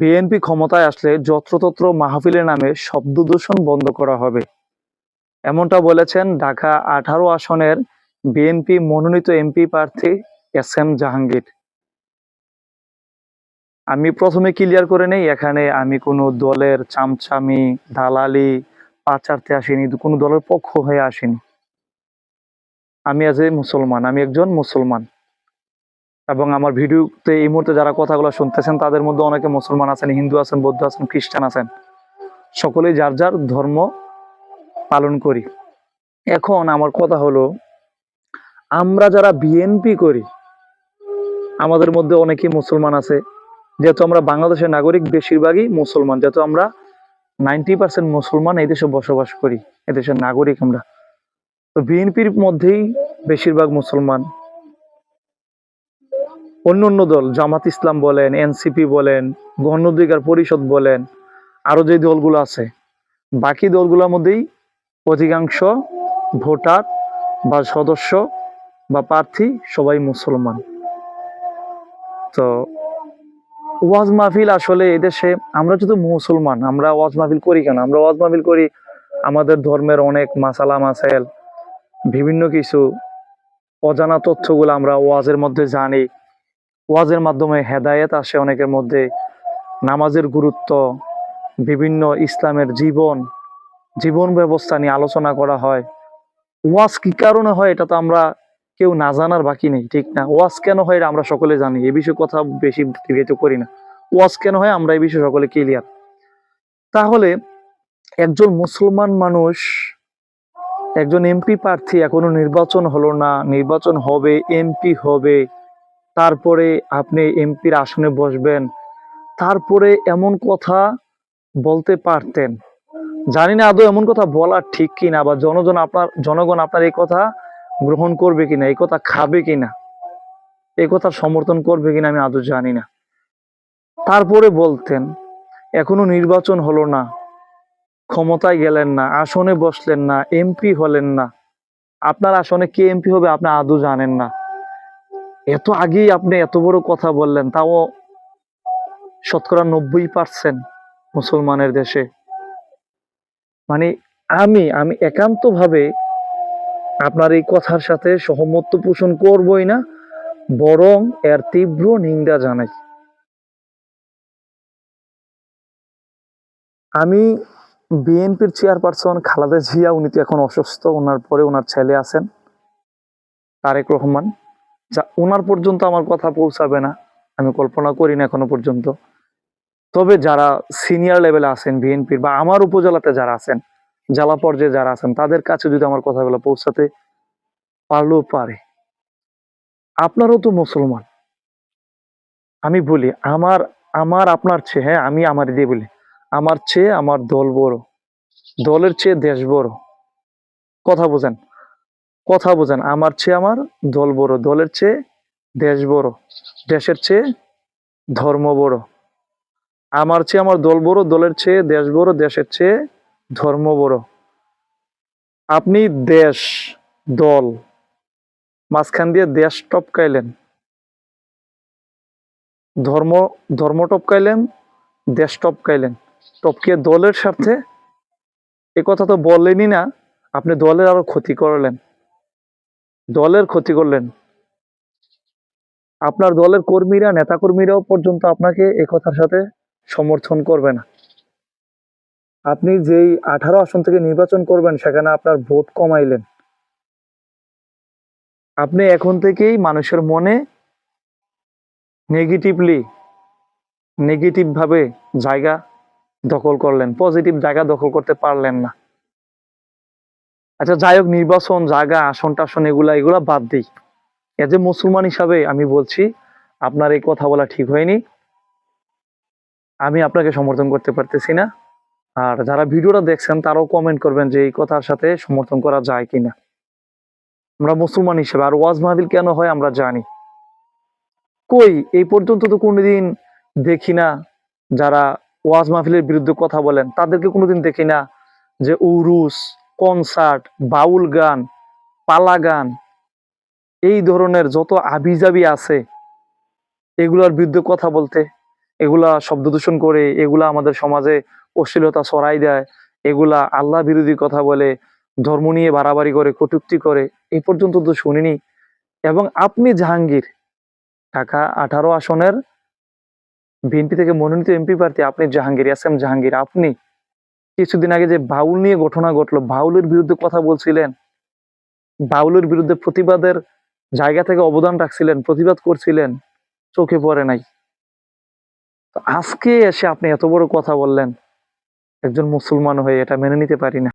BNP ক্ষমতায় আসলে যত্রতত্র মাহফিলের নামে শব্দ দূষণ বন্ধ করা হবে। এমনটা বলেছেন ঢাকা আঠারো আসনের বিএনপি মনোনীত এমপি প্রার্থী এস এম জাহাঙ্গীর। আমি প্রথমে ক্লিয়ার করে নেই, এখানে আমি কোনো দলের চামচামি, দালালি, পাচারতে আসিনি, কোনো দলের পক্ষ হয়ে আসিনি। আমি আজ মুসলমান, আমি একজন মুসলমান। এবং আমার ভিডিওতে এই মুহূর্তে যারা কথাগুলো শুনতেছেন, তাদের মধ্যে অনেকে মুসলমান আছেন, হিন্দু আছেন, বৌদ্ধ আছেন, খ্রিস্টান আছেন। সকলেই যার যার ধর্ম পালন করি। এখন আমার কথা হলো, আমরা যারা বিএনপি করি, আমাদের মধ্যে অনেকেই মুসলমান আছে। যেহেতু আমরা বাংলাদেশের নাগরিক, বেশিরভাগই মুসলমান। যেহেতু আমরা নাইনটি পার্সেন্ট মুসলমান এই দেশে বসবাস করি এদেশের নাগরিক আমরা। তো বিএনপির মধ্যেই বেশিরভাগ মুসলমান। অন্য অন্য দল, জামাত ইসলাম বলেন, এনসিপি বলেন গণ অধিকার পরিষদ বলেন আরও যে দলগুলো আছে, বাকি দলগুলোর মধ্যেই অধিকাংশ ভোটার বা সদস্য বা প্রার্থী সবাই মুসলমান। তো ওয়াজ মাহফিল আসলে এদেশে আমরা যদি মুসলমান, আমরা ওয়াজ মাহফিল করি কেন? আমরা ওয়াজ মাহফিল করি আমাদের ধর্মের অনেক মাসালা মাসাইল, বিভিন্ন কিছু অজানা তথ্যগুলো আমরা ওয়াজের মধ্যে জানি। ওয়াজের মাধ্যমে হেদায়েত আসে অনেকের মধ্যে। নামাজের গুরুত্ব, বিভিন্ন ইসলামের জীবন জীবন ব্যবস্থা নিয়ে আলোচনা করা হয়। ওয়াজ কি কারণে হয় এটা তো আমরা কেউ না জানার বাকি নেই, ঠিক না? ওয়াজ কেন হয় এটা আমরা সকলে জানি, এ বিষয়ে কথা বেশি ডিবেট করি না। ওয়াজ কেন হয় আমরা এই বিষয়ে সকলে ক্লিয়ার তাহলে একজন মুসলমান মানুষ, একজন এমপি প্রার্থী এখনও নির্বাচন হলো না, নির্বাচন হবে এমপি হবে। তারপরে আপনি এমপির আসনে বসবেন। তারপরে এমন কথা বলতে পারতেন। জানি না আদৌ এমন কথা বলা ঠিক কিনা বা জনগণ আপনার জনগণ আপনার এই কথা গ্রহণ করবে কিনা, এই কথা খাবে কিনা, এই কথা সমর্থন করবে কিনা আমি আদৌ জানি না। তারপরে বলতেন, এখনও নির্বাচন হলো না, ক্ষমতায় গেলেন না, আসনে বসলেন না, এমপি হলেন না। আপনার আসনে কে এমপি হবে আপনি আদৌ জানেন না। এত আগেই আপনি এত বড় কথা বললেন, তাও শতকরা নব্বই পার্সেন্ট মুসলমানের দেশে। মানে আমি আমি একান্ত ভাবে আপনার এই কথার সাথে সহমত পোষণ করবই না, বরং এর তীব্র নিন্দা জানাই। আমি বিএনপির চেয়ারপারসন খালেদা জিয়া, উনি তো এখন অসুস্থ, ওনার পরে ওনার ছেলে আছেন, তারেক রহমান। যা ওনার পর্যন্ত আমার কথা পৌঁছাবে না, আমি কল্পনা করি না এখনও পর্যন্ত। তবে যারা সিনিয়র লেভেলে আছেন বিএনপির বা আমার উপজেলাতে যারা আছেন, জেলা পর্যায়ে যারা আছেন, তাদের কাছে যদি আমার কথাগুলো পৌঁছাতে পারলেও পারে। আপনারও তো মুসলমান। আমি বলি, আমার আমার, আপনার চেয়ে হ্যাঁ আমি আমার দিয়ে বলি, আমার চেয়ে আমার দল বড়, দলের চেয়ে দেশ বড়। কথা বোঝেন কথা বোঝেন, আমার চেয়ে আমার দল বড়, দলের চেয়ে দেশ বড়, দেশের চেয়ে ধর্ম বড়। আমার চেয়ে আমার দল বড়, দলের চেয়ে দেশ বড়, দেশের চেয়ে ধর্ম বড়। আপনি দেশ, দল, মাঝখান দিয়ে দেশ টপকাইলেন। ধর্ম ধর্ম টপকাইলেন, দেশ টপকাইলেন। টপকিয়ে দলের স্বার্থে এ কথা তো বললেনই না, আপনি দলের আরও ক্ষতি করলেন। দলের ক্ষতি করলেন। আপনার দলের কর্মীরা, নেতাকর্মীরাও পর্যন্ত আপনাকে এ কথার সাথে সমর্থন করবে না। আপনি যেই আঠারো আসন থেকে নির্বাচন করবেন, সেখানে আপনার ভোট কমাইলেন। আপনি এখন থেকেই মানুষের মনে নেগেটিভলি নেগেটিভ ভাবে জায়গা দখল করলেন পজিটিভ জায়গা দখল করতে পারলেন না। আচ্ছা যাই হোক, নির্বাচন, জায়গা, আসন টাসন এগুলা এগুলা বাদ দিই। এজ এ মুসলমান হিসাবে আমি বলছি, আপনার এই কথা বলা ঠিক হয়নি। আমি আপনাকে সমর্থন করতে পারতেছি না। আর যারা ভিডিওটা দেখছেন, তারাও কমেন্ট করবেন যে এই কথার সাথে সমর্থন করা যায় কিনা। আমরা মুসলমান হিসেবে, আর ওয়াজ মাহবিল কেন হয় আমরা জানি। কই, এই পর্যন্ত তো কোনোদিন দেখি না যারা ওয়াজ মাহফিলের বিরুদ্ধে কথা বলেন। তাদেরকে কোনোদিন দেখি না যে উরুস কনসার্ট, বাউল গান, পালা গান, এই ধরনের যত আবিজাবি আছে, এগুলোর বিরুদ্ধে কথা বলতে, এগুলা শব্দ দূষণ করে, এগুলা আমাদের সমাজে অশ্লীলতা ছড়াই দেয়, এগুলা আল্লাহ বিরোধী কথা বলে, ধর্ম নিয়ে বাড়াবাড়ি করে, কটুক্তি করে এই পর্যন্ত তো শুনিনি। এবং আপনি জাহাঙ্গীর, ঢাকা আঠারো আসনের বিএনপি থেকে মনোনীত এমপি প্রার্থী, আপনি জাহাঙ্গীর, এস এম জাহাঙ্গীর, আপনি কিছুদিন আগে যে বাউল নিয়ে ঘটনা ঘটলো, বাউলের বিরুদ্ধে কথা বলছিলেন, বাউলের বিরুদ্ধে প্রতিবাদের জায়গা থেকে অবদান রাখছিলেন, প্রতিবাদ করছিলেন, চোখে পড়ে নাই। আজকে এসে আপনি এত বড় কথা বললেন, একজন মুসলমান হয়ে এটা মেনে নিতে পারি না।